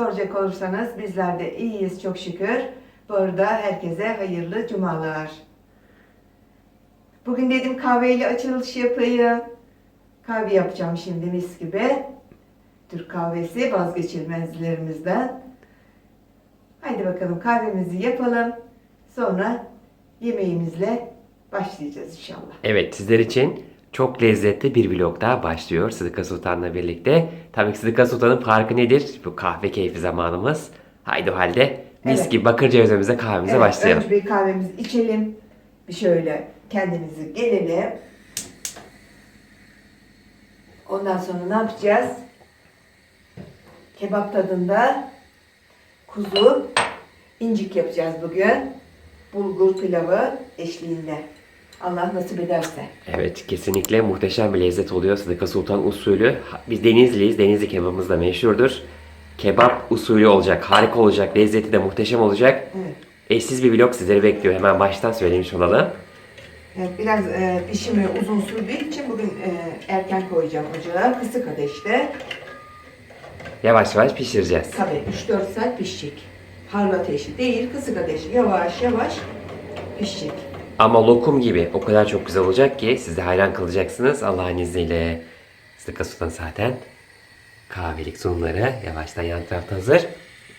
Soracak olursanız bizler de iyiyiz çok şükür. Bu arada herkese hayırlı cumalar. Bugün dedim kahveyle açılış yapayım. Kahve yapacağım şimdi mis gibi. Türk kahvesi vazgeçilmezlerimizden. Haydi bakalım kahvemizi yapalım. Sonra yemeğimizle başlayacağız inşallah. Evet sizler için çok lezzetli bir vlog daha başlıyor Sıdıka Sultan'la birlikte. Tabii ki Sıdıka Sultan'ın farkı nedir? Bu kahve keyfi zamanımız. Haydi o halde mis Evet. gibi bakır cevizimize kahvemize Evet, başlayalım. Önce bir kahvemizi içelim. Bir şöyle kendimizi gelelim. Ondan sonra ne yapacağız? Kebap tadında kuzu incik yapacağız bugün. Bulgur pilavı eşliğinde. Allah nasip ederse. Evet kesinlikle muhteşem bir lezzet oluyor Sıdıka Sultan usulü. Biz Denizliyiz. Denizli kebabımız da meşhurdur. Kebap usulü olacak, harika olacak, lezzeti de muhteşem olacak. Evet. Eşsiz bir vlog sizleri bekliyor. Hemen baştan söylemiş olalım. Evet, biraz e, pişimi uzun sürdüğü için bugün e, erken koyacağım ocağa. Kısık ateşte. Yavaş yavaş pişireceğiz. Tabii 3-4 saat pişecek. Harlı ateşi değil, kısık ateşi. Yavaş yavaş pişecek. Ama lokum gibi o kadar çok güzel olacak ki siz hayran kalacaksınız Allah'ın izniyle. Sıdıka Sultan zaten kahvelik sunumları yavaştan yan tarafta hazır.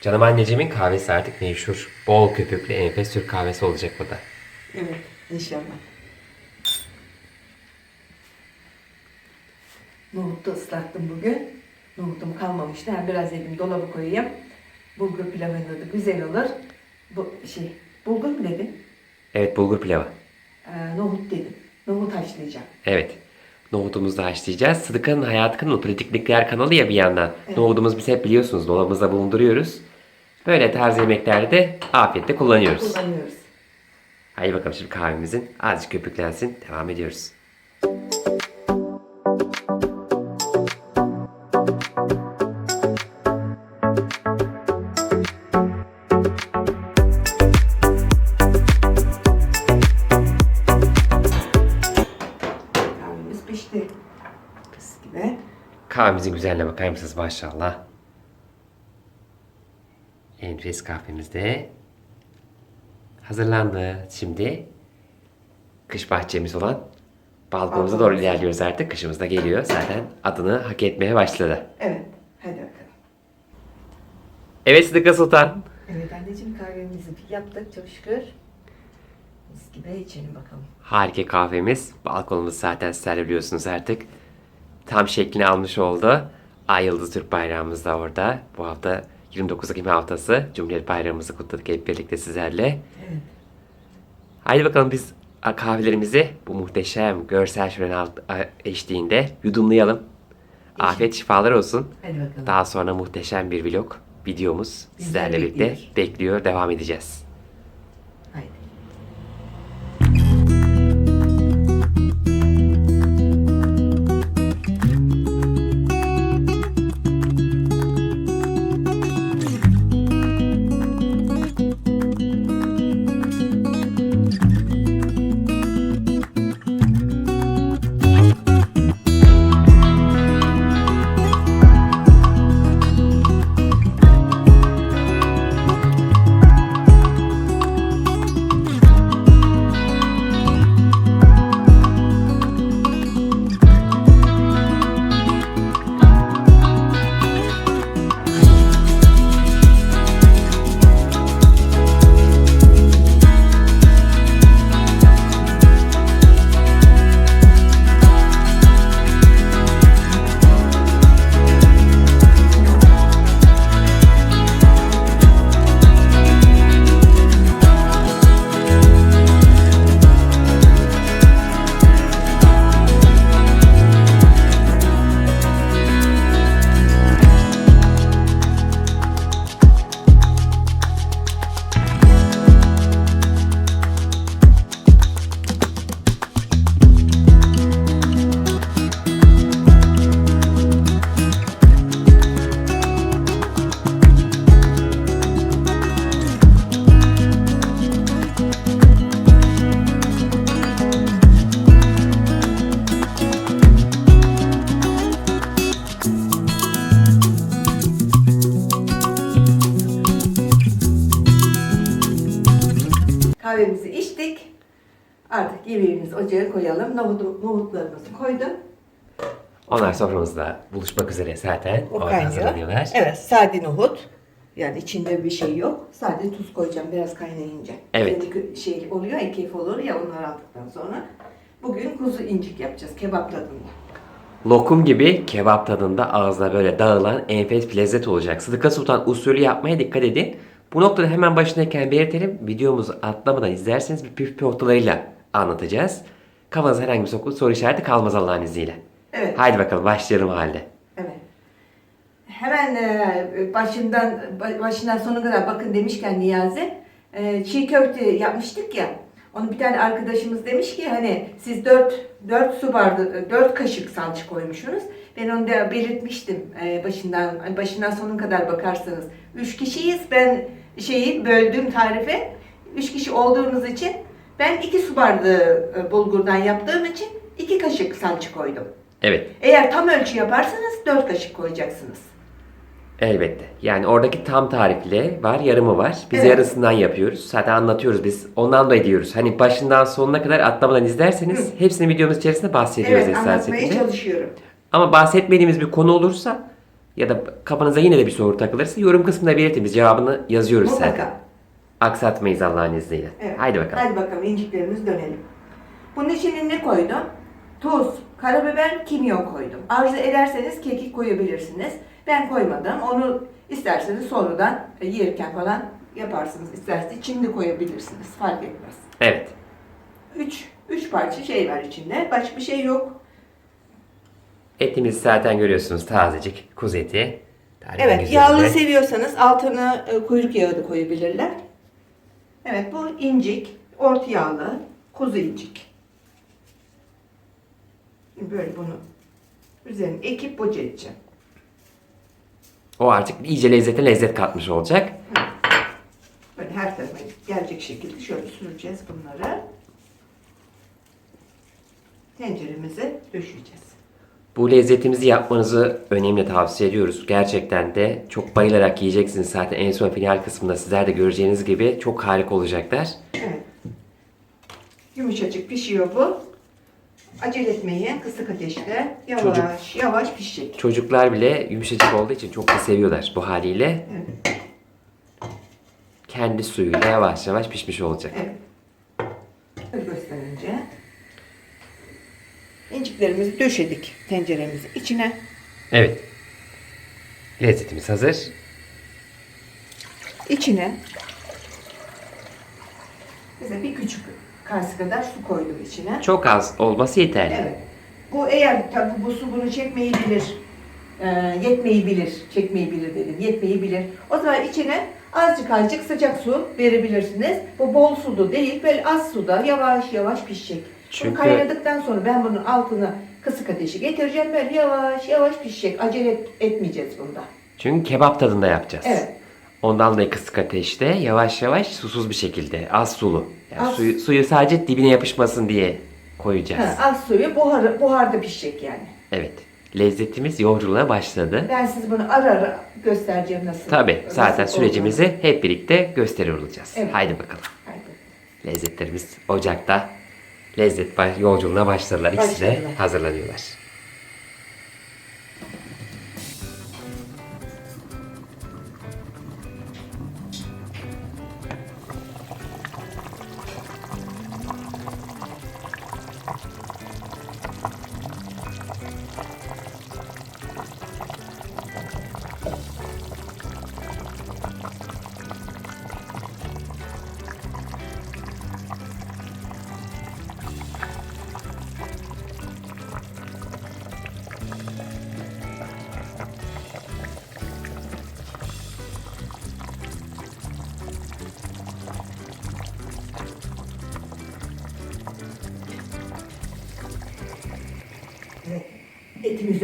Canım anneciğimin kahvesi artık meşhur. Bol köpüklü enfes Türk kahvesi olacak bu da. Evet, inşallah. Nohut da ıslattım bugün. Nohutum kalmamıştı. Hem biraz dedim dolaba koyayım. Bulgur pilavında da güzel olur. Bu şey, bulgur mu dedin? Evet bulgur pilavı. Ee, nohut dedim. Nohut haşlayacağım. Evet. Nohutumuzu da haşlayacağız. Sıdıka'nın hayat kanalı, pratik nükleer kanalı ya bir yandan. Evet. Nohudumuzu biz hep biliyorsunuz dolabımızda bulunduruyoruz. Böyle tarz yemeklerde de afiyetle kullanıyoruz. Kullanıyoruz. Haydi bakalım şimdi kahvemizin azıcık köpüklensin. Devam ediyoruz. Kahvemiz Kahvemizin güzelliğine bakar mısınız maşallah. Enfes kahvemiz de hazırlandı. Şimdi kış bahçemiz olan balkonumuza doğru ilerliyoruz artık. Kışımız da geliyor. Zaten adını hak etmeye başladı. Evet, hadi bakalım. Evet Sıdıka Sultan. Evet anneciğim kahvemizi yaptık çok şükür. Mis gibi içelim bakalım. Harika kahvemiz. Balkonumuz zaten sizler de biliyorsunuz artık. Tam şeklini almış oldu. Ay Yıldız Türk bayrağımız da orada. Bu hafta 29 Ekim haftası. Cumhuriyet Bayramımızı kutladık hep birlikte sizlerle. Evet. Haydi bakalım biz kahvelerimizi bu muhteşem görsel şölen alt- eşliğinde yudumlayalım. Afiyet şifalar olsun. Hadi bakalım. Daha sonra muhteşem bir vlog videomuz sizlerle birlikte bekliyor. Devam edeceğiz. Nohudu, nohutlarımızı koydum. Onlar soframızda buluşmak üzere zaten. O kaynıyor. hazırlanıyorlar. Evet, sade nohut. Yani içinde bir şey yok. Sadece tuz koyacağım biraz kaynayınca. Evet. Kendi şey oluyor ya, keyif olur ya onları aldıktan sonra. Bugün kuzu incik yapacağız kebap tadında. Lokum gibi kebap tadında ağızda böyle dağılan enfes bir lezzet olacak. Sıdıka Sultan usulü yapmaya dikkat edin. Bu noktada hemen başındayken belirtelim. Videomuzu atlamadan izlerseniz bir püf noktalarıyla anlatacağız. Kafanızda herhangi bir soru, soru işareti kalmaz Allah'ın izniyle. Evet. Haydi bakalım başlayalım o halde. Evet. Hemen e, başından başından sonuna kadar bakın demişken Niyazi e, çiğ köfte yapmıştık ya. Onu bir tane arkadaşımız demiş ki hani siz 4 4 su bardağı 4 kaşık salça koymuşsunuz. Ben onu da belirtmiştim e, başından başından sonuna kadar bakarsanız. 3 kişiyiz. Ben şeyi böldüm tarife. 3 kişi olduğunuz için ben 2 su bardağı e, bulgurdan yaptığım için 2 kaşık salça koydum. Evet. Eğer tam ölçü yaparsanız 4 kaşık koyacaksınız. Elbette. Yani oradaki tam tarifle var, yarımı var. Biz Evet. yarısından yapıyoruz. Zaten anlatıyoruz biz. Ondan da ediyoruz. Hani başından sonuna kadar atlamadan izlerseniz hepsini videomuz içerisinde bahsediyoruz Evet anlatmaya esasında. çalışıyorum. Ama bahsetmediğimiz bir konu olursa ya da kafanıza yine de bir soru takılırsa yorum kısmında belirtin. Biz cevabını yazıyoruz zaten. Aksatmayız Allah'ın izniyle. Evet. Haydi bakalım. Hadi bakalım inciklerimiz dönelim. Bunun içine ne koydum? Tuz, karabiber, kimyon koydum. Arzu ederseniz kekik koyabilirsiniz. Ben koymadım. Onu isterseniz sonradan yerken falan yaparsınız. İsterseniz şimdi koyabilirsiniz. Fark etmez. Evet. 3 3 parça şey var içinde. Başka bir şey yok. Etimizi zaten görüyorsunuz tazecik. Kuzu eti. Tarifin Evet, yağlı seviyorsanız altına e, kuyruk yağı da koyabilirler. Evet, bu incik, orta yağlı, kuzu incik. Böyle bunu üzerine ekip boca edeceğim. O artık iyice lezzete lezzet katmış olacak. Böyle her tarafa gelecek şekilde şöyle süreceğiz bunları. Tenceremize döşeyeceğiz. Bu lezzetimizi yapmanızı önemli tavsiye ediyoruz. Gerçekten de çok bayılarak yiyeceksiniz zaten en son final kısmında sizler de göreceğiniz gibi çok harika olacaklar. Evet. Yumuşacık pişiyor bu. Acele etmeyin. Kısık ateşte. Yavaş Çocuk- yavaş pişecek. Çocuklar bile yumuşacık olduğu için çok da seviyorlar bu haliyle. Evet. Kendi suyuyla yavaş yavaş pişmiş olacak. Evet. Böyle gösterince. İnciklerimizi döşedik tenceremizin içine. Evet. Lezzetimiz hazır. İçine mesela bir küçük kase kadar su koydum içine. Çok az olması yeterli. Evet. Bu eğer tabi bu su bunu çekmeyebilir, e, yetmeyebilir, çekmeyebilir dedim, yetmeyebilir. O zaman içine azıcık azıcık sıcak su verebilirsiniz. Bu bol sulu değil, böyle az suda yavaş yavaş pişecek. Çünkü- kaynadıktan sonra ben bunun altına kısık ateşi getireceğim, böyle yavaş yavaş pişecek. Acele et- etmeyeceğiz bunda. Çünkü kebap tadında yapacağız. Evet. Ondan dolayı kısık ateşte yavaş yavaş susuz bir şekilde az sulu. Yani Az- suyu, suyu sadece dibine yapışmasın diye koyacağız. Ha, az suyu buharı, buharda pişecek yani. Evet. Lezzetimiz yolculuğa başladı. Ben size bunu ara ara göstereceğim nasıl. Tabi zaten nasıl sürecimizi hep birlikte gösteriyor olacağız. Evet. Haydi bakalım. olduğunu. Haydi. Lezzetlerimiz ocakta. Lezzet yolculuğuna başladılar. İkisi de hazırlanıyorlar.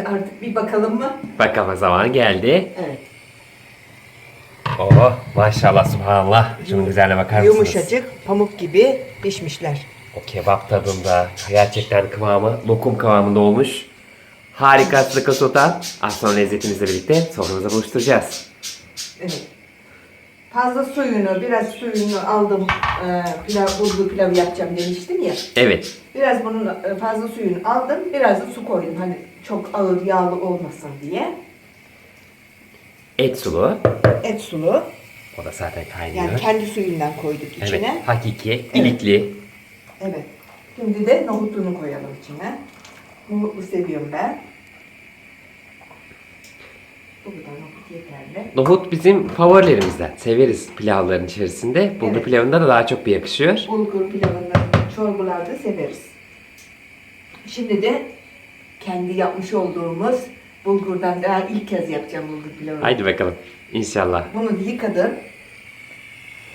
Artık bir bakalım mı? Bakalım zaman geldi. Evet. Oh maşallah subhanallah. Şunun güzelliğine bakar mısınız? Yumuşacık, pamuk gibi pişmişler. O kebap tadında gerçekten kıvamı lokum kıvamında olmuş. Harika sıkı sultan. Az sonra lezzetimizle birlikte soframıza buluşturacağız. Evet. fazla suyunu, biraz suyunu aldım. E, pilav, bulgur pilavı yapacağım demiştim ya. Evet. Biraz bunun e, fazla suyunu aldım. Biraz da su koydum. Hani çok ağır yağlı olmasın diye. Et sulu. Et sulu. O da zaten kaynıyor. Yani kendi suyundan koyduk evet. içine. Hakiki, ilikli. Evet. Şimdi de nohutunu koyalım içine. Nohutlu seviyorum ben. Bu kadar nohut yeterli. Nohut bizim favorilerimizden. Severiz pilavların içerisinde. Bulgur Evet. pilavında da daha çok bir yakışıyor. Bulgur pilavında, çorbalarda severiz. Şimdi de kendi yapmış olduğumuz bulgurdan daha ilk kez yapacağım bulgur pilavını. Haydi bakalım. İnşallah. Bunu yıkadım.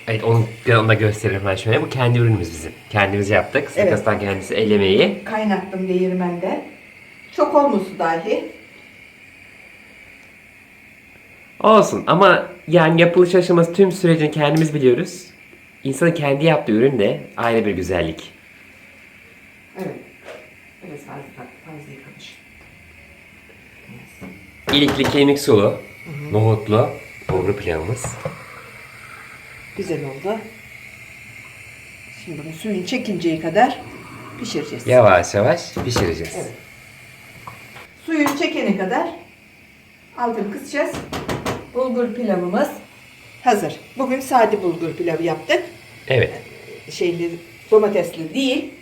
Evet onu, onu da gösterelim ben şöyle. Bu kendi ürünümüz bizim. Kendimiz yaptık. Evet. Sıkastan kendisi el emeği. Kaynattım değirmende. Çok olmuş dahi. Olsun ama yani yapılış aşaması tüm sürecini kendimiz biliyoruz. İnsanın kendi yaptığı ürün de ayrı bir güzellik. Evet. Biraz fazla, fazla yıkamış. İlikli kemik sulu, nohutlu bulgur pilavımız. Güzel oldu. Şimdi bunu suyun çekinceye kadar pişireceğiz. Yavaş yavaş pişireceğiz. Evet. Suyu çekene kadar altını kısacağız. Bulgur pilavımız hazır. Bugün sade bulgur pilavı yaptık. Evet. Şeyli, domatesli değil.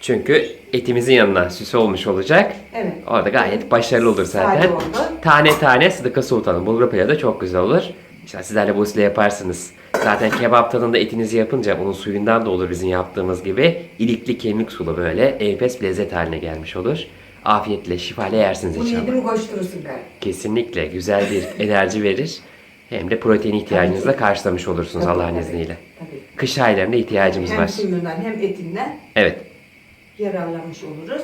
Çünkü etimizin yanına süs olmuş olacak. Evet. Orada gayet başarılı olur zaten. Sade oldu. Tane tane sıdıka sultanın bulgur pilavı da çok güzel olur. İşte sizler de bu usulü yaparsınız. Zaten kebap tadında etinizi yapınca onun suyundan da olur bizim yaptığımız gibi. ilikli kemik sulu böyle enfes bir lezzet haline gelmiş olur. Afiyetle, şifayla yersiniz Bunu inşallah. yedim koşturursun ben. Kesinlikle güzel bir enerji verir. Hem de protein ihtiyacınızı da karşılamış olursunuz Tabii, Allah'ın tabii. izniyle. Tabii. Kış aylarında ihtiyacımız hem var. suyundan hem etinden Evet. yararlanmış oluruz.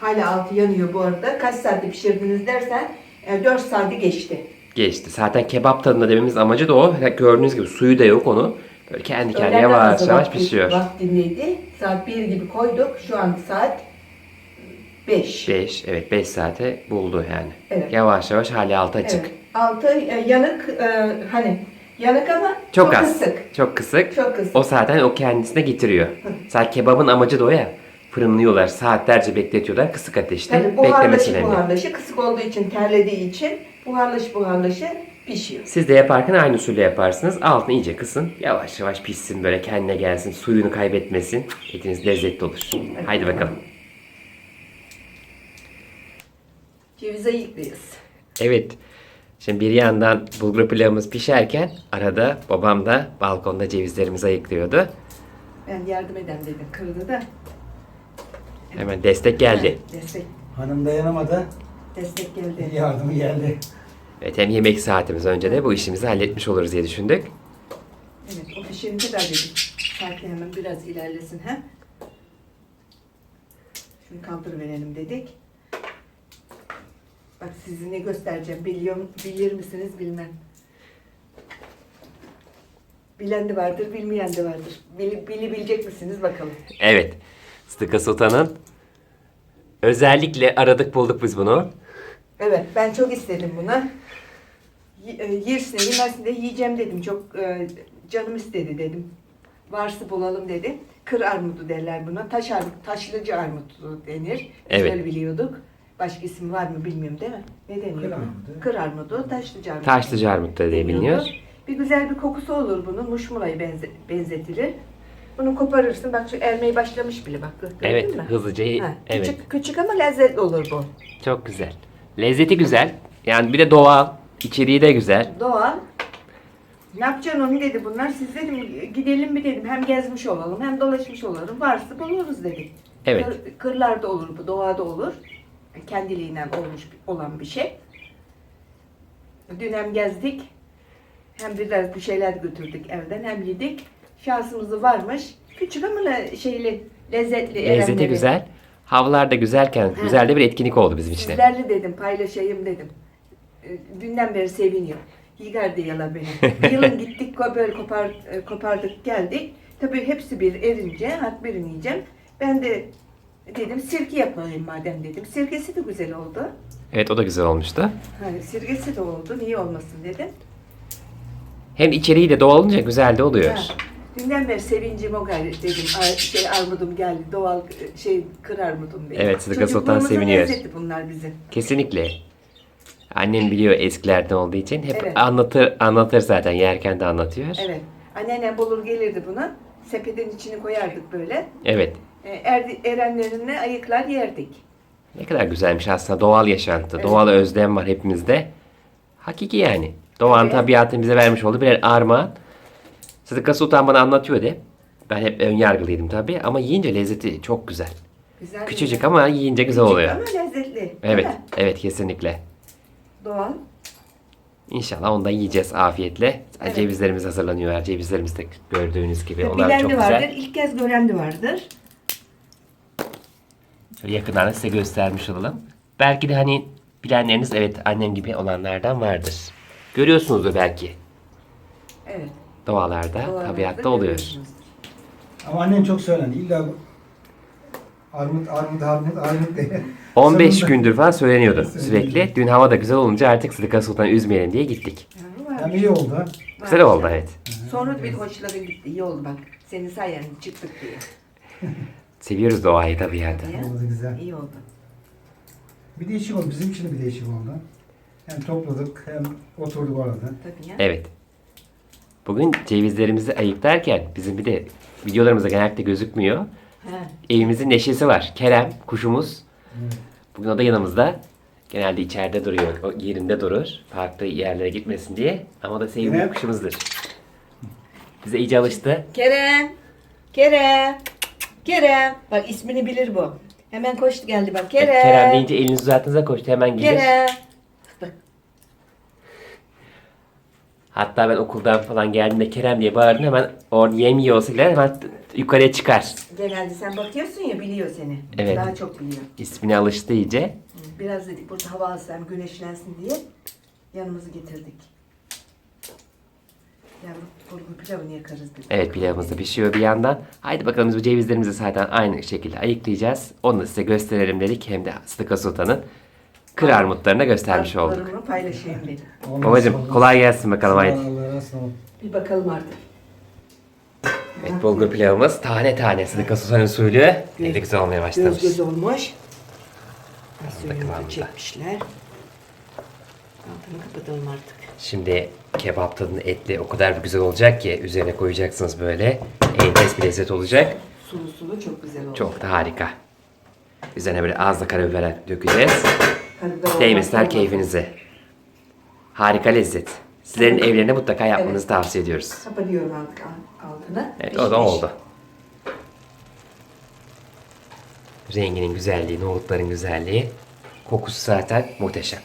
Hala altı yanıyor bu arada. Kaç saatte pişirdiniz dersen e, 4 saati geçti. Geçti. Zaten kebap tadında dememiz amacı da o. Gördüğünüz gibi suyu da yok onu. Böyle kendi kendine Öğlen yavaş namazı yavaş vakti- pişiyor. Vaktindeydi. Saat 1 gibi koyduk. Şu an saat 5. 5, evet 5 saate buldu yani. Evet. Yavaş yavaş hali altı açık. Evet. Altı e, yanık e, hani yanık ama Çok, çok, az. kısık. Çok kısık. Çok kısık. O zaten o kendisine getiriyor. Zaten kebabın amacı da o ya. Fırınlıyorlar, saatlerce bekletiyorlar kısık ateşte. Beklemesi buharlaşı önemli. buharlaşı kısık olduğu için terlediği için buharlaşı buharlaşı pişiyor. Siz de yaparken aynı usulü yaparsınız. Altını iyice kısın. Yavaş yavaş pişsin böyle kendine gelsin. Suyunu kaybetmesin. Etiniz lezzetli olur. Haydi bakalım. Ceviz ayıklıyoruz. Evet. Şimdi bir yandan bulgur pilavımız pişerken arada babam da balkonda cevizlerimizi ayıklıyordu. Ben yardım edem dedim. Kırdı da. Hemen destek geldi. Destek, Hanım dayanamadı. destek geldi. Yardımı geldi. Evet hem yemek saatimiz önce de bu işimizi halletmiş oluruz diye düşündük. Evet o pişirince kadar dedim. Sakin hemen biraz ilerlesin ha. Şunu kaldırıverelim dedik. Bak sizi ne göstereceğim. Biliyor, bilir misiniz bilmem. Bilen de vardır, bilmeyen de vardır. Bili, bilebilecek misiniz bakalım. Evet. Sıdıka Sultan'ın özellikle aradık bulduk biz bunu. Evet, ben çok istedim bunu. E, Yersin, yemezsin de yiyeceğim dedim. Çok e, canım istedi dedim. Varsa bulalım dedim. Kır armudu derler buna. Taş armut, taşlıcı armutu denir. Biz Evet. öyle biliyorduk. Başka isim var mı bilmiyorum değil mi? Ne deniyor? Kır armudu. Kır armudu, taşlıcı armudu. Taşlıcı armut da diye biliniyor. Bir güzel bir kokusu olur bunun. Muşmula'ya benze, benzetilir. Bunu koparırsın. Bak şu ermeye başlamış bile bak. Gördün Evet mü? hızlıca Ha, evet Küçük, küçük ama lezzetli olur bu. çok güzel. Lezzeti güzel. Yani bir de doğal. içeriği de güzel. Doğal. Ne yapacaksın onu dedi bunlar. Siz dedim gidelim mi dedim. Hem gezmiş olalım hem dolaşmış olalım. Varsa buluruz dedik. Evet. Kır, kırlarda olur bu, doğada olur. Kendiliğinden olmuş olan bir şey. Dün hem gezdik hem biraz bir şeyler götürdük evden hem yedik. Şansımızı varmış. Küçük ama le- şeyli, lezzetli. Lezzeti erenleri. güzel. Havalar da güzelken güzel de bir etkinlik oldu bizim için. de. Sizlerle dedim paylaşayım dedim. E, Dünden beri seviniyor. Yigar diyorlar beni. Yılın gittik ko- böyle kopar, e, kopardık geldik. Tabii hepsi bir erince hak birini yiyeceğim. Ben de dedim sirke yapayım madem dedim. Sirkesi de güzel oldu. Evet o da güzel olmuştu. Hani sirkesi de oldu niye olmasın dedim. Hem içeriği de doğal olunca güzel de oluyor. Ha, Dünden beri sevincim o gayret dedim. Ar- şey armudum geldi. Doğal e, şey kır armudum benim. Evet, Sıdıka Sultan Çocukluğumuzun seviniyor. lezzeti bunlar bizim. Kesinlikle. Annem biliyor eskilerden olduğu için hep Evet. anlatır anlatır zaten yerken de anlatıyor. Evet. Anneannem bulur gelirdi bunu. Sepetin içine koyardık böyle. Evet. E, erdi, erenlerine ayıklar yerdik. Ne kadar güzelmiş aslında doğal yaşantı, Evet. doğal özlem var hepimizde. Hakiki yani. Doğanın Evet. tabiatın bize vermiş olduğu birer armağan. Sıdıka Sultan bana anlatıyordu. Ben hep ön yargılıydım tabii ama yiyince lezzeti çok güzel. Güzel. Küçücük güzel. ama yiyince güzel Küçük oluyor. Ama lezzetli. değil Evet, mi? evet kesinlikle. Doğal. İnşallah onu da yiyeceğiz afiyetle. Evet. Cevizlerimiz hazırlanıyor. Cevizlerimiz de gördüğünüz gibi. Onlar bilen çok de güzel. vardır. İlk kez gören de vardır. Şöyle yakından da size göstermiş olalım. Belki de hani bilenleriniz evet annem gibi olanlardan vardır. Görüyorsunuzdur belki. Evet. Doğalarda, Doğal tabiatta oluyor. Ama annen çok söylendi. İlla armut, armut, armut, armut diye. 15 Sonunda- gündür falan söyleniyordu Söyleniyor. sürekli. Dün hava da güzel olunca artık Sıdıka Sultan'ı üzmeyelim diye gittik. Hem iyi oldu. Güzel oldu evet. Sonra bir hoşladı gitti. İyi oldu bak. Senin sayende çıktık diye. Seviyoruz doğayı tabiatı. Oldu güzel. İyi oldu. Bir değişik oldu. Bizim için de bir değişik oldu. Hem topladık hem oturduk orada. Tabii ya. Evet. Bugün cevizlerimizi ayıklarken bizim bir de videolarımızda genellikle gözükmüyor. He. Evimizin neşesi var. Kerem, kuşumuz. Bugün o da yanımızda. Genelde içeride duruyor, o yerinde durur. Farklı yerlere gitmesin diye. Ama o da sevdiğimiz Evet. kuşumuzdur. Bize iyice alıştı. Kerem. Kerem. Kerem. Bak ismini bilir bu. Hemen koştu geldi bak. Kerem. Kerem deyince elinizi uzattığınızda koştu hemen gelir. Kerem. Hatta ben okuldan falan geldiğimde Kerem diye bağırdım hemen orada yem yiyor olsa bile hemen yukarıya çıkar. Genelde sen bakıyorsun ya biliyor seni. Evet. Daha çok biliyor. İsmine alıştı iyice. Biraz dedik burada hava alsın hem güneşlensin diye yanımızı getirdik. Yavrum bulgur pilavını yakarız dedik. Evet pilavımız da pişiyor bir yandan. Haydi bakalım biz bu cevizlerimizi zaten aynı şekilde ayıklayacağız. Onu da size gösterelim dedik. Hem de Sıdıka Sultan'ın kır armutlarını göstermiş olduk. Tatlılarımı paylaşayım dedim. Olmaz, Babacım olmaz. kolay gelsin bakalım haydi. Bir bakalım artık. Evet bulgur pilavımız tane tane Sıdıka Sultan usulü. Ne de güzel olmaya başlamış. Göz göz olmuş. Kıvamında. da çekmişler. Altını kapatalım artık. Şimdi kebap tadında etli o kadar bir güzel olacak ki üzerine koyacaksınız böyle. Enfes bir lezzet olacak. Sulu sulu çok güzel oldu. Çok da harika. Üzerine böyle az da karabiber dökeceğiz. Değmesinler keyfinize. Harika lezzet. Sizlerin evlerinde mutlaka yapmanızı tavsiye ediyoruz. Kapatıyorum artık al- altını. Evet o da Pişmiş. oldu. Renginin güzelliği, nohutların güzelliği. Kokusu zaten muhteşem.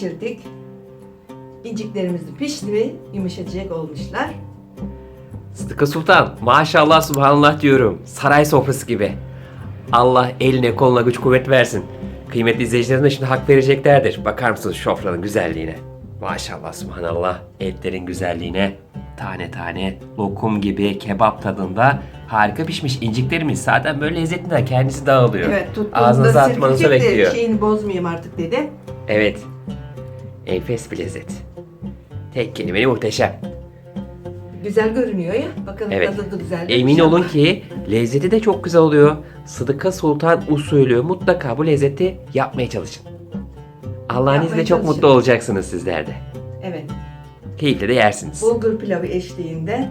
Pişirdik. İnciklerimiz pişti ve yumuşacık olmuşlar. Sıdıka Sultan maşallah subhanallah diyorum. Saray sofrası gibi. Allah eline koluna güç kuvvet versin. Kıymetli izleyicilerim de şimdi hak vereceklerdir. Bakar mısınız şofranın güzelliğine? Maşallah subhanallah. Etlerin güzelliğine. Tane tane lokum gibi kebap tadında harika pişmiş inciklerimiz zaten böyle lezzetinden kendisi dağılıyor. Evet tuttuğumda Ağzınıza atmanızı bekliyor. şeyini bozmayayım artık dedi. Evet. Enfes bir lezzet. Tek kelimeyle muhteşem. Güzel görünüyor ya. Bakalım Evet. tadı da güzel. Emin olun ki lezzeti de çok güzel oluyor. Sıdıka Sultan usulü mutlaka bu lezzeti yapmaya çalışın. Allah'ın Yapmaya izniyle çok çalışın. mutlu olacaksınız sizler de. Evet. Keyifle de yersiniz. Bulgur pilavı eşliğinde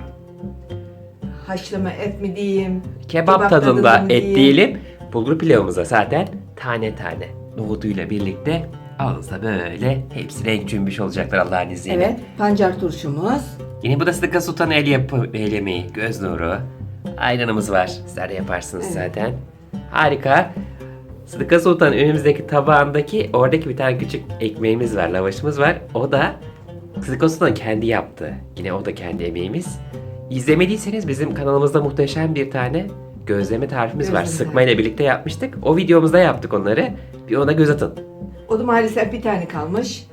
haşlama et mi diyeyim? Kebap tadında mı et diyeyim? diyelim. Bulgur pilavımıza zaten tane tane nohuduyla birlikte ağızda böyle hepsi renk cümbüş olacaklar Allah'ın izniyle. Evet. Pancar turşumuz. Yine bu da Sıdıka Sultan el, yapı, el yemeği, göz nuru. Ayranımız var. Sizler de yaparsınız Evet. zaten. Harika. Sıdıka Sultan önümüzdeki tabağındaki oradaki bir tane küçük ekmeğimiz var, lavaşımız var. O da Sıdıka Sultan kendi yaptı. Yine o da kendi emeğimiz. İzlemediyseniz bizim kanalımızda muhteşem bir tane gözleme tarifimiz var. Gözleme Sıkma ile birlikte yapmıştık. O videomuzda yaptık onları. Bir ona göz atın. O da maalesef bir tane kalmış.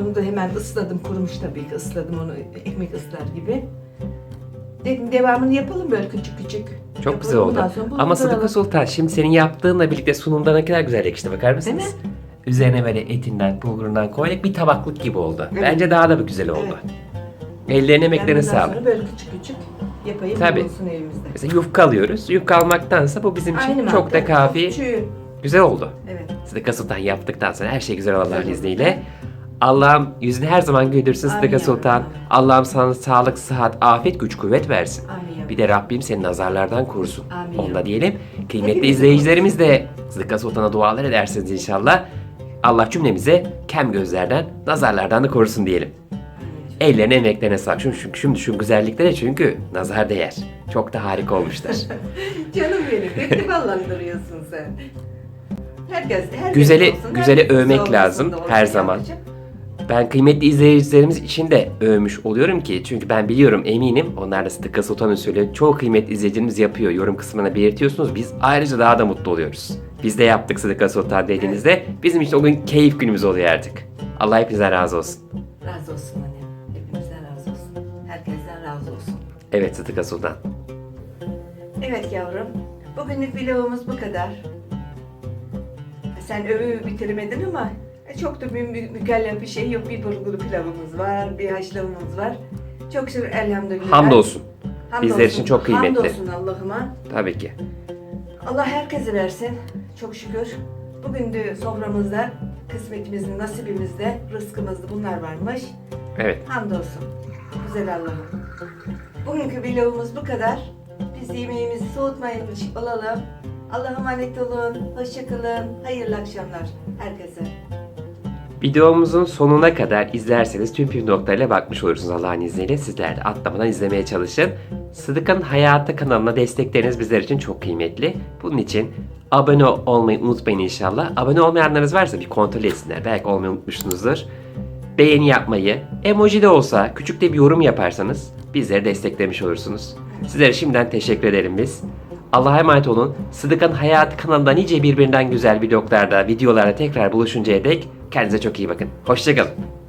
Onu da hemen ısladım. Kurumuş tabii ki. Isladım onu ekmek ıslar gibi. Dedim devamını yapalım böyle küçük küçük. Çok Yapalım, güzel oldu. Ama. Sıdıka Sultan şimdi senin yaptığınla birlikte sunumda ne kadar güzel yakıştı bakar mısınız? Değil mi? Üzerine böyle etinden, bulgurundan koyarak bir tabaklık gibi oldu. Evet. Bence daha da bir güzel oldu. Ellerine Ben emeklerine sağlık. sonra böyle küçük küçük yapayım. Tabii. Olsun evimizde. Mesela yufka alıyoruz. Yufka almaktansa bu bizim için Aynı çok da mantık. kafi. Çüğ. Güzel oldu. Evet. Sıdıka Sultan yaptıktan sonra her şey güzel Allah'ın Güzel oldu. izniyle. Allah'ım yüzünü her zaman güldürsün Amin Sıdıka Sultan. Allah'ım sana sağlık, sıhhat, afiyet, güç, kuvvet versin. Amin. Bir de Rabbim seni nazarlardan korusun. Amin Onu da diyelim. Kıymetli Hepimizi izleyicilerimiz de Sıdıka Sultan'a dualar edersiniz inşallah. Allah cümlemize kem gözlerden, nazarlardan da korusun diyelim. Ellerine emeklerine sağlık. Şimdi, şimdi, şimdi şu güzelliklere çünkü nazar değer. Çok da harika olmuşlar. Canım benim. Beni ballandırıyorsun sen. Herkes, herkes Güzeli- olsun, güzeli övmek lazım her zaman. Ben kıymetli izleyicilerimiz için de övmüş oluyorum ki çünkü ben biliyorum eminim onlar da Sıdıka Sultan usulü çoğu kıymetli izleyicilerimiz yapıyor. Yorum kısmına belirtiyorsunuz. Biz ayrıca daha da mutlu oluyoruz. Biz de yaptık Sıdıka Sultan dediğinizde bizim için o gün keyif günümüz oluyor artık. Allah hepinizden razı olsun. Razı olsun annem. Hepimizden razı olsun. Herkesten razı olsun. Evet Sıdıka Sultan. Evet yavrum. Bugünlük vlogumuz bu kadar. Sen övü bitirmedin ama e, çok da bir mü- mükellef bir şey yok. Bir bulguru pilavımız var, bir haşlamamız var. Çok şükür elhamdülillah. Hamdolsun. Hamdolsun. Bizler için çok kıymetli. Hamdolsun Allah'ıma. Tabii ki. Allah herkese versin. Çok şükür. Bugün de soframızda, kısmetimizin, nasibimizde, rızkımızda bunlar varmış. Evet. Hamdolsun. Güzel Allah'ım. Bugünkü vlogumuz bu kadar. Biz yemeğimizi soğutmaymış olalım. Allah'a emanet olun. Hoşçakalın. Hayırlı akşamlar herkese. Videomuzun sonuna kadar izlerseniz tüm püf noktalarıyla bakmış olursunuz Allah'ın izniyle. Sizler de atlamadan izlemeye çalışın. Sıdıka'nın Hayatı kanalına destekleriniz bizler için çok kıymetli. Bunun için abone olmayı unutmayın inşallah. Abone olmayanlarınız varsa bir kontrol etsinler. Belki olmayı unutmuşsunuzdur. Beğeni yapmayı, emoji de olsa küçük de bir yorum yaparsanız bizleri desteklemiş olursunuz. Sizlere şimdiden teşekkür ederim biz. Allah'a emanet olun. Sıdıka'nın Hayatı kanalında nice birbirinden güzel vloglarda, videolarda tekrar buluşuncaya dek kendinize çok iyi bakın. Hoşçakalın.